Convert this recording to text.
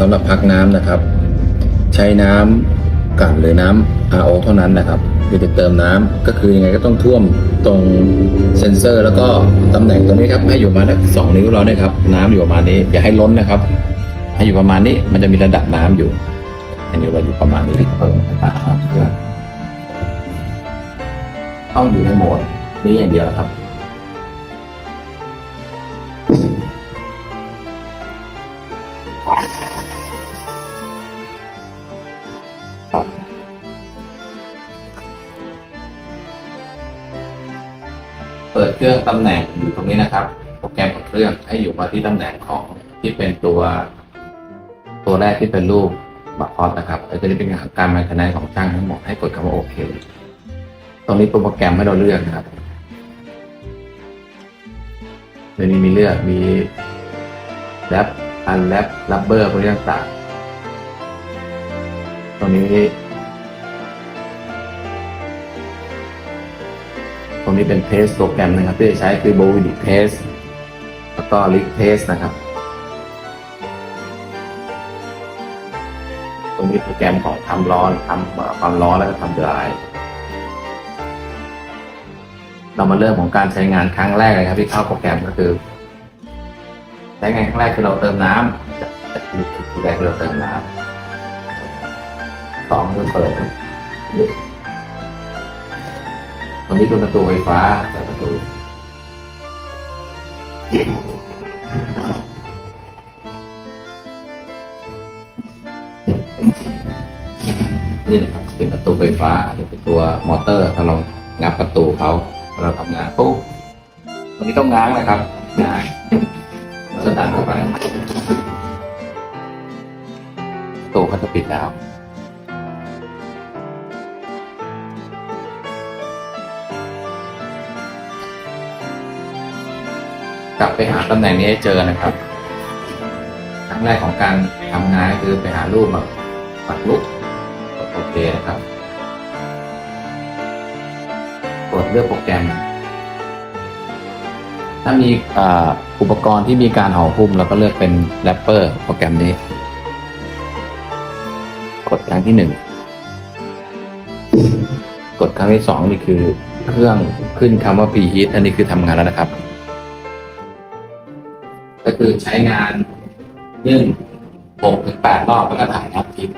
สำหรับพักน้ำนะครับ ใช้น้ำกันหรือน้ำ RO เท่านั้นนะครับคือจะเติมน้ำก็คือยังไงก็ต้องท่วมตรงเซ็นเซอร์ แล้วก็ตำแหน่งตรงนี้ครับให้อยู่ประมาณสักสองนิ้วเราเนี่ยครับน้ำอยู่ประมาณนี้อย่าให้ล้นนะครับ ให้อยู่ประมาณนี้มันจะมีระดับน้ำอยู่ อันนี้เราอยู่ประมาณนี้เปิดครับเพื่อต้องอยู่ในโหมดนี้อย่างเดียวครับ เปิดเครื่องตำแหน่งอยู่ตรงนี้นะครับ โปรแกรมของเครื่องให้อยู่มาที่ตำแหน่งของที่เป็นตัว ตัวแรกที่เป็นรูปบัคคอสนะครับแล้วจะได้เป็นการมาคะแนนของช่างทั้งหมดให้กดคำว่าโอเคตรงนี้ตัวโปรแกรมให้เราเลือกนะครับในนี้มีเลือกมีแรป อันแรปรับเบอร์พวกนี้ต่างๆตรงนี้ ตรงนี้เป็นเทสโปรแกรมนะครับ ที่จะใช้คือ b o w i d Test แล้วก็ l i c Test นะครับ ตรงนี้โปรแกรมของทำร้อนทำความร้อนแล้วก็ทำดรายเรามาเริ่มของการใช้งานครั้งแรกเลยครับที่เข้าโปรแกรมก็คือ ใช้งานครั้งแรกคือเราเติมน้ำจากจากที่แรกคือเราเติมน้ำสองคือเปิดตรงนี้เป็นประตูไฟฟ้าแต่ประตูนี่นะครับเป็นประตูไฟฟ้าหรือเป็นตัวมอเตอร์ถ้าเรางับประตูเขาเราทำงานปุ๊บตรงนี้ต้องง้างนะครับง้าง แล้วก็ดันเข้าไปประตูเขาจะปิดแล้วกลับไปหาตำแหน่งนี้ให้เจอนะครับครั้งแรกของการทำงานคือไปหารูปแบบปักลุกโอเคนะครับ กดเลือกโปรแกรม ถ้ามีอ่าอุปกรณ์ที่มีการห่อหุ้มเราก็เลือกเป็นแรปเปอร์โปรแกรมนี้ กดครั้งที่หนึ่งกดครั้งที่สองนี่คือเครื่องขึ้นคำว่า preheat อันนี้คือทำงานแล้วนะครับ ก็คือใช้งานยื่นหกถึงแปดรอบแล้วก็ถ่ายนับทิ้ง